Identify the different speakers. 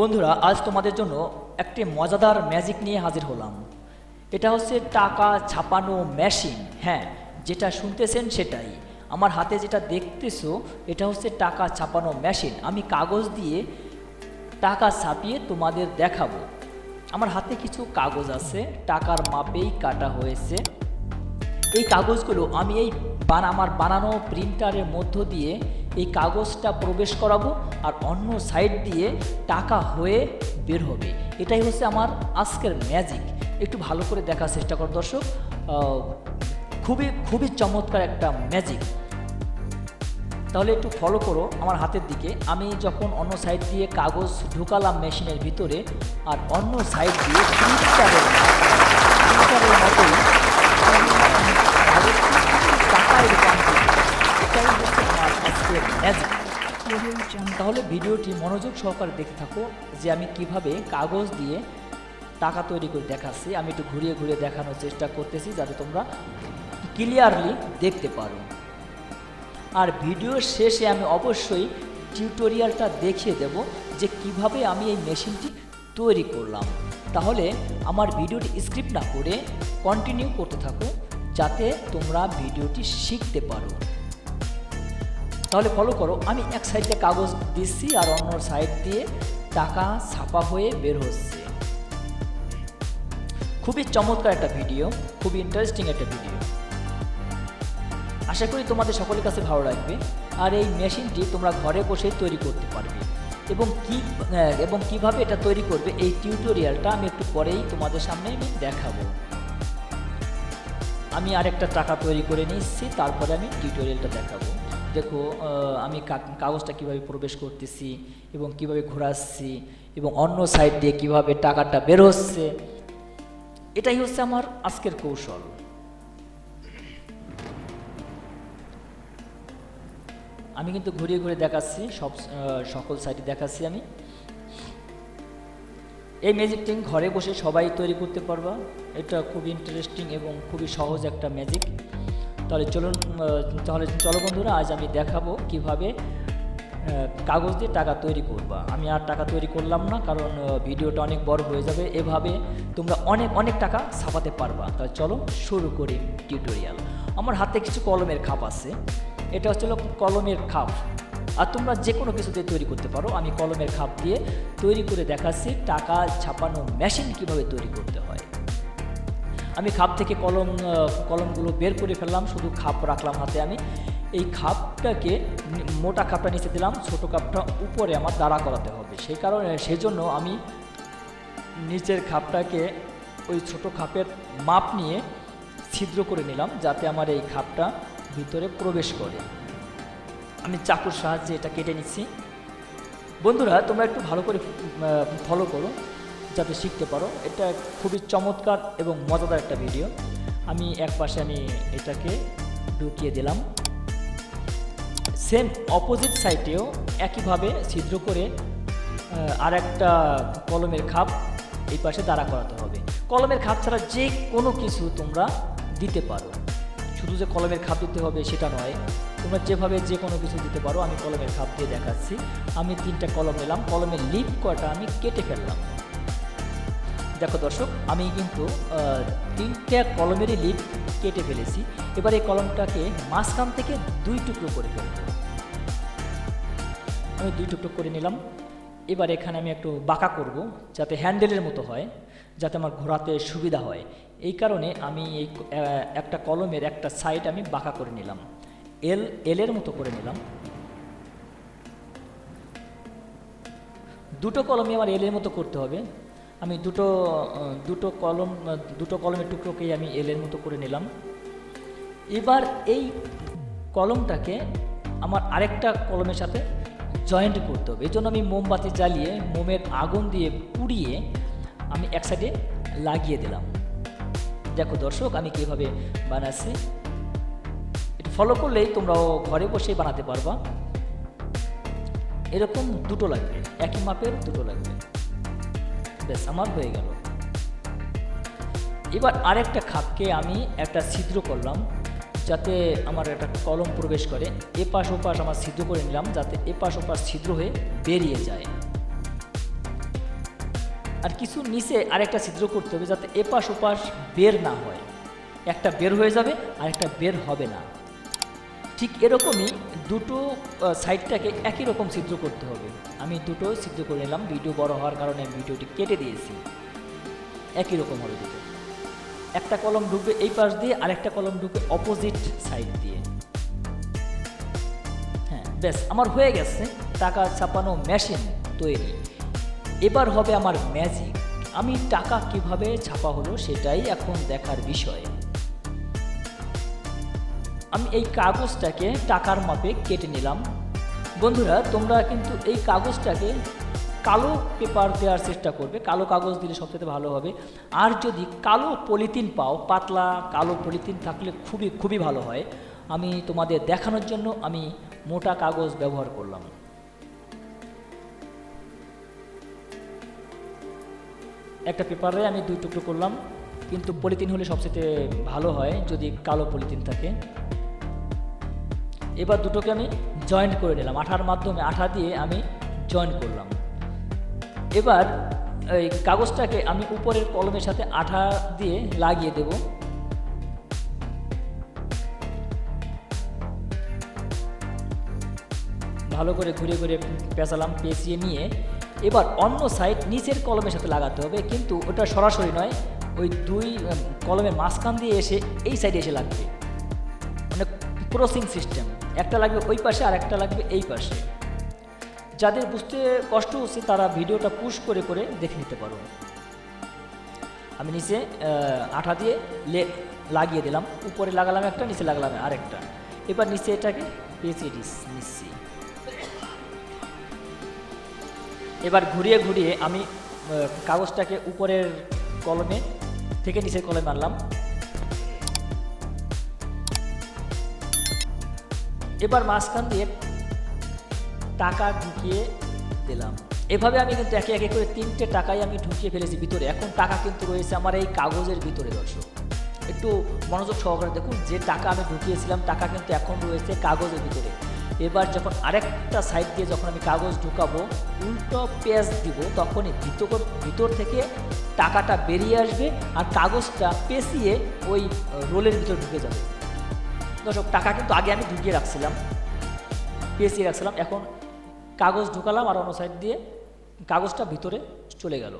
Speaker 1: বন্ধুরা, আজ তোমাদের জন্য একটি মজাদার ম্যাজিক নিয়ে হাজির হলাম। এটা হচ্ছে টাকা ছাপানো মেশিন হ্যাঁ যেটা শুনতেছেন সেটাই। আমার হাতে যেটা দেখতেছো, এটা হচ্ছে টাকা ছাপানো মেশিন আমি কাগজ দিয়ে টাকা ছাপিয়ে তোমাদের দেখাবো। আমার হাতে কিছু কাগজ আছে, টাকার মাপেই কাটা হয়েছে। এই কাগজগুলো আমি এই আমার বানানো প্রিন্টারের মধ্য দিয়ে এই কাগজটা প্রবেশ করাবো আর অন্য সাইড দিয়ে টাকা হয়ে বের হবে। এটাই হচ্ছে আমার আজকের ম্যাজিক একটু ভালো করে দেখার চেষ্টা কর দর্শক। খুবই খুবই চমৎকার একটা ম্যাজিক তাহলে একটু ফলো করো আমার হাতের দিকে। আমি যখন অন্য সাইড দিয়ে কাগজ ঢুকালাম মেশিনের ভিতরে আর অন্য সাইড দিয়ে প্রিন্টারের প্রিন্টারের মতোই রূপান্তর তাহলে ভিডিওটি মনোযোগ সহকারে দেখতে থাকো যে আমি কীভাবে কাগজ দিয়ে টাকা তৈরি করে দেখাচ্ছি। আমি একটু ঘুরিয়ে ঘুরিয়ে দেখানোর চেষ্টা করতেছি যাতে তোমরা ক্লিয়ারলি দেখতে পারো। আর ভিডিওর শেষে আমি অবশ্যই টিউটোরিয়ালটা দেখিয়ে দেব যে কীভাবে আমি এই মেশিনটি তৈরি করলাম। তাহলে আমার ভিডিওটি স্ক্রিপ্ট না করে কন্টিনিউ করতে থাকো যাতে তোমরা ভিডিওটি শিখতে পারো। তাহলে ফলো করো। আমি এক সাইডে কাগজ দিচ্ছি আর অন্য সাইড দিয়ে টাকা ছাপা হয়ে বের হচ্ছে। খুবই চমৎকার একটা ভিডিও খুবই ইন্টারেস্টিং একটা ভিডিও আশা করি তোমাদের সকলের কাছে ভালো লাগবে। আর এই মেশিনটি তোমরা ঘরে বসেই তৈরি করতে পারবে। এবং কি এবং কীভাবে এটা তৈরি করবে এই টিউটোরিয়ালটা আমি একটু পরেই তোমাদের সামনে আমি দেখাবো। আমি আরেকটা টাকা তৈরি করে নিচ্ছি, তারপরে আমি টিউটোরিয়ালটা দেখাবো। দেখো আমি কাগজটা কীভাবে প্রবেশ করতেছি এবং কীভাবে ঘোরাচ্ছি এবং অন্য সাইড দিয়ে কীভাবে টাকাটা বের হচ্ছে, এটাই হচ্ছে আমার আজকের কৌশল। আমি কিন্তু ঘুরিয়ে ঘুরে দেখাচ্ছি, সব সকল সাইডে দেখাচ্ছি আমি। এই ম্যাজিক টিং ঘরে বসে সবাই তৈরি করতে পারবা। এটা খুব ইন্টারেস্টিং এবং খুবই সহজ একটা ম্যাজিক তাহলে চলুন তাহলে চলো বন্ধুরা, আজ আমি দেখাবো কীভাবে কাগজ দিয়ে টাকা তৈরি করবা। আমি আর টাকা তৈরি করলাম না, কারণ ভিডিওটা অনেক বড় হয়ে যাবে। এভাবে তোমরা অনেক অনেক টাকা ছাপাতে পারবা। তাহলে চলো শুরু করি টিউটোরিয়াল আমার হাতে কিছু কলমের খাপ আছে। এটা হচ্ছে কলমের খাপ। আর তোমরা যে কোনো কিছু দিয়ে তৈরি করতে পারো। আমি কলমের খাপ দিয়ে তৈরি করে দেখাচ্ছি টাকা ছাপানো মেশিন কীভাবে তৈরি করতে হয়। আমি খাপ থেকে কলম কলমগুলো বের করে ফেললাম, শুধু খাপ রাখলাম হাতে আমি। এই খাপটাকে মোটা খাপটা নিচে দিলাম, ছোট খাপটা উপরে আমার দাঁড়া করাতে হবে। সেই কারণে সেই জন্য আমি নিচের খাপটাকে ওই ছোট খাপের মাপ নিয়ে ছিদ্র করে নিলাম, যাতে আমার এই খাপটা ভিতরে প্রবেশ করে। আমি চাকুর সাহায্যে এটা কেটে নিচ্ছি। বন্ধুরা, তোমরা একটু ভালো করে ফলো করো। যাতে শিখতে পারো। এটা খুবই চমৎকার এবং মজাদার একটা ভিডিও আমি এক পাশে আমি এটাকে ঢুকিয়ে দিলাম। সেম অপোজিট সাইডেও একইভাবে ছিদ্র করে আর একটা কলমের খাপ এই পাশে দাঁড়া করাতে হবে। কলমের খাপ ছাড়া যে কোনো কিছু তোমরা দিতে পারো। শুধু যে কলমের খাপ দিতে হবে সেটা নয়, তোমরা যেভাবে যে কোনো কিছু দিতে পারো, আমি কলমের খাপ দিয়ে দেখাচ্ছি। আমি তিনটা কলম নিলাম। কলমের লিপ কয়টা আমি কেটে ফেললাম। দেখো দর্শক, আমি কিন্তু তিনটা কলমেরই লিপ কেটে ফেলেছি। এবার এই কলমটাকে মাঝখান থেকে দুই টুকরো করে ফেলব। আমি দুই টুকরো করে নিলাম। এবার এখানে আমি একটু বাঁকা করব, যাতে হ্যান্ডেলের মতো হয়, যাতে আমার ঘোরাতে সুবিধা হয়। এই কারণে আমি এই একটা কলমের একটা সাইড আমি বাঁকা করে নিলাম। এল, এলের মতো করে নিলাম। দুটো কলমই আমার এলের মতো করতে হবে। আমি দুটো দুটো কলম দুটো কলমের টুকরোকেই আমি এলের মতো করে নিলাম। এবার এই কলমটাকে আমার আরেকটা কলমের সাথে জয়েন্ট করতে হবে। এই জন্য আমি মোমবাতি জ্বালিয়ে, মোমের আগুন দিয়ে পুড়িয়ে আমি এক সাইডে লাগিয়ে দিলাম। দেখো দর্শক, আমি কীভাবে বানাচ্ছি। এটা ফলো করলেই তোমরাও ঘরে বসেই বানাতে পারবা। এরকম দুটো লাগবে, একই মাপের দুটো লাগবে। ব্যাস আমার হয়ে গেল। এবার আরেকটা খাপকে আমি একটা ছিদ্র করলাম, যাতে আমার একটা কলম প্রবেশ করে। এপাশ ওপাশ আমার ছিদ্র করে নিলাম, যাতে এপাশ ওপাশ ছিদ্র হয়ে বেরিয়ে যায়। আর কিছু নিচে আরেকটা ছিদ্র করতে হবে, যাতে এপাশ ওপাশ বের না হয়। একটা বের হয়ে যাবে আর একটা বের হবে না। ঠিক এরকমই দুটো সাইডটাকে একই রকম ছিদ্র করতে হবে। আমি দুটো ছিদ্র করে নিলাম ভিডিও বড় হওয়ার কারণে ভিডিওটি কেটে দিয়েছি। একই রকম হবে দুটো। একটা কলম ঢুকবে এই পাশ দিয়ে আর একটা কলম ঢুকবে অপোজিট সাইড দিয়ে। হ্যাঁ ব্যাস, আমার হয়ে গেছে, টাকা ছাপানো মেশিন তৈরি। এবার হবে আমার ম্যাজিক আমি টাকা কীভাবে ছাপা হলো সেটাই এখন দেখার বিষয়। আমি এই কাগজটাকে টাকার মাপে কেটে নিলাম। বন্ধুরা, তোমরা কিন্তু এই কাগজটাকে কালো পেপার দেওয়ার চেষ্টা করবে। কালো কাগজ দিলে সবচেয়ে ভালো হবে। আর যদি কালো পলিথিন পাও, পাতলা কালো পলিথিন থাকলে খুবই খুবই ভালো হয়। আমি তোমাদের দেখানোর জন্য আমি মোটা কাগজ ব্যবহার করলাম। একটা পেপারে আমি দুই টুকরো করলাম। কিন্তু পলিথিন হলে সবচেয়ে ভালো হয় যদি কালো পলিথিন থাকে। এবার দুটোকে আমি জয়েন্ট করে নিলাম। আঠার মাধ্যমে আঠা দিয়ে আমি জয়েন্ট করলাম। এবার এই কাগজটাকে আমি উপরের কলমের সাথে আঠা দিয়ে লাগিয়ে দেব। ভালো করে ঘুরে ঘুরে পেঁচালাম, পেঁচিয়ে নিয়ে এবার অন্য সাইড নিচের কলমের সাথে লাগাতে হবে। কিন্তু ওটা সরাসরি নয়, ওই দুই কলমের মাঝখান দিয়ে এসে এই সাইডে এসে লাগবে। মানে ক্রসিং সিস্টেম একটা লাগবে ওই পাশে আর একটা লাগবে এই পাশে। যাদের বুঝতে কষ্ট হচ্ছে, তারা ভিডিওটা পুশ করে করে দেখে নিতে পারো। আমি নিচে আঠা দিয়ে লে, লাগিয়ে দিলাম। উপরে লাগালাম একটা, নিচে লাগালাম আরেকটা। এবার নিচে এটাকে পেঁচিয়ে দিস- নিচ্ছি এবার ঘুরিয়ে ঘুরিয়ে আমি কাগজটাকে উপরের কলমে থেকে নিচের কলমে মারলাম এবার মাঝখান দিয়ে টাকা ঢুকিয়ে দিলাম। এভাবে আমি কিন্তু একে একে করে তিনটে টাকাই আমি ঢুকিয়ে ফেলেছি ভিতরে। এখন টাকা কিন্তু রয়েছে আমার এই কাগজের ভিতরে, দর্শক। একটু মনোযোগ সহকারে দেখুন, যে টাকা আমি ঢুকিয়েছিলাম, টাকা কিন্তু এখন রয়েছে কাগজের ভিতরে। এবার যখন আরেকটা সাইড দিয়ে যখন আমি কাগজ ঢুকাবো, উল্টো পেঁয়াজ দিব, তখনই ভিতর ভিতর থেকে টাকাটা বেরিয়ে আসবে আর কাগজটা পেঁচিয়ে ওই রোলের ভিতর ঢুকে যাবে। দর্শক, টাকা কিন্তু আগে আমি ঢুকিয়ে রাখছিলাম। পেঁচিয়ে রাখছিলাম, এখন কাগজ ঢুকালাম আর অন্য সাইড দিয়ে কাগজটা ভিতরে চলে গেল।